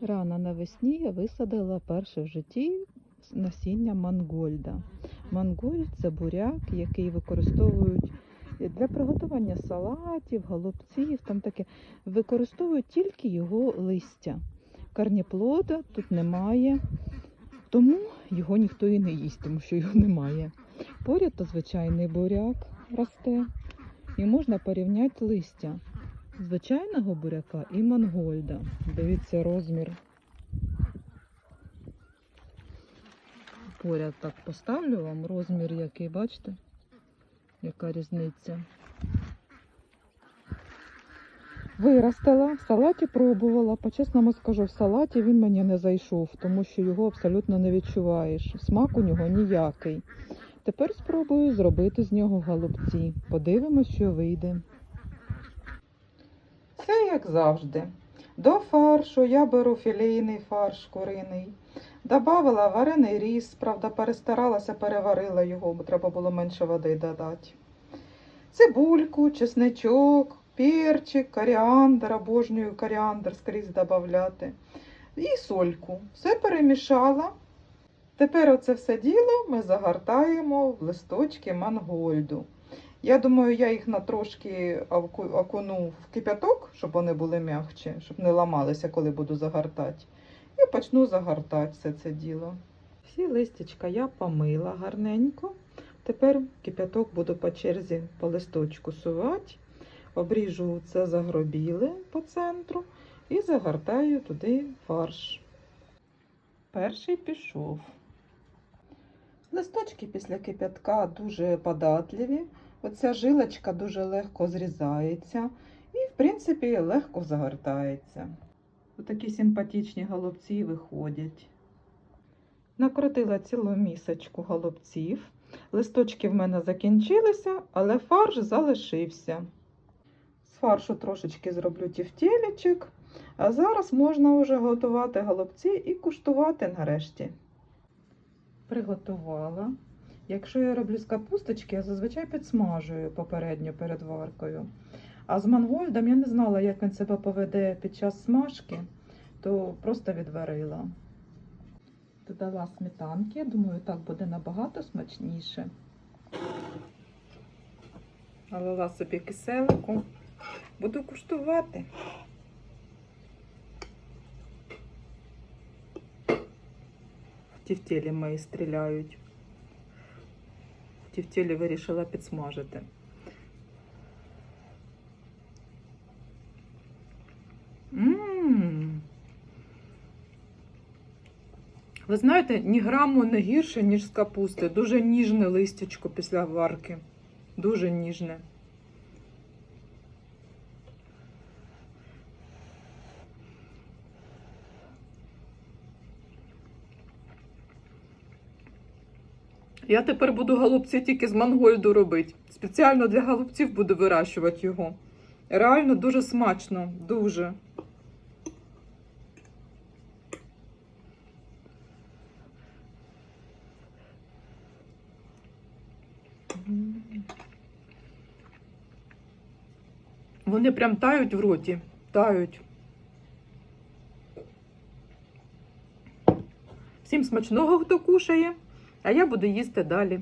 Рано навесні я висадила перше в житті насіння мангольда. Мангольд це буряк, який використовують для приготування салатів, голубців, там таке. Використовують тільки його листя. Корніплода тут немає, тому його ніхто і не їсть, тому що його немає. Поряд то звичайний буряк росте, і можна порівняти листя звичайного буряка і мангольда. Дивіться розмір. Поряд так поставлю вам розмір, який, бачите, яка різниця. Виростила, в салаті пробувала. По-чесному скажу, в салаті він мені не зайшов, тому що його абсолютно не відчуваєш. Смак у нього ніякий. Тепер спробую зробити з нього голубці. Подивимось, що вийде. Це як завжди. До фаршу я беру філейний фарш куриний. Добавила варений ріс, правда, перестаралася, переварила його, бо треба було менше води додати. Цибульку, чесничок, перчик, коріандр, обожнюю коріандр скрізь додавати. І сольку. Все перемішала. Тепер оце все діло ми загортаємо в листочки мангольду. Я думаю, я їх на трошки оку- окуну в кипяток, щоб вони були м'якші, щоб не ламалися, коли буду загортати. І почну загортати все це діло. Всі листячка я помила гарненько. Тепер кипяток буду по черзі по листочку сувати. Обріжу це загробіли по центру і загортаю туди фарш. Перший пішов. Листочки після кипятка дуже податливі. Оця жилочка дуже легко зрізається і, в принципі, легко загортається. Отакі симпатичні голубці виходять. Накрутила цілу місочку голубців. Листочки в мене закінчилися, але фарш залишився. З фаршу трошечки зроблю тівтєлічок, а зараз можна вже готувати голубці і куштувати нарешті. Приготувала. Якщо я роблю з капусточки, я зазвичай підсмажую попередньо перед варкою. А з мангольдом я не знала, як він себе поведе під час смажки, то просто відварила. Додала сметанки, думаю, так буде набагато смачніше. Налила собі киселику. Буду куштувати. Тівтєлі мої стріляють. Тівтєлі вирішила підсмажити. Ви знаєте, ні граму не гірше, ніж з капусти. Дуже ніжне листячко після варки. Дуже ніжне. Я тепер буду голубці тільки з мангольду робити. Спеціально для голубців буду вирощувати його. Реально дуже смачно, дуже. Вони прям тають в роті. Тають. Всім смачного, хто кушає, а я буду їсти далі.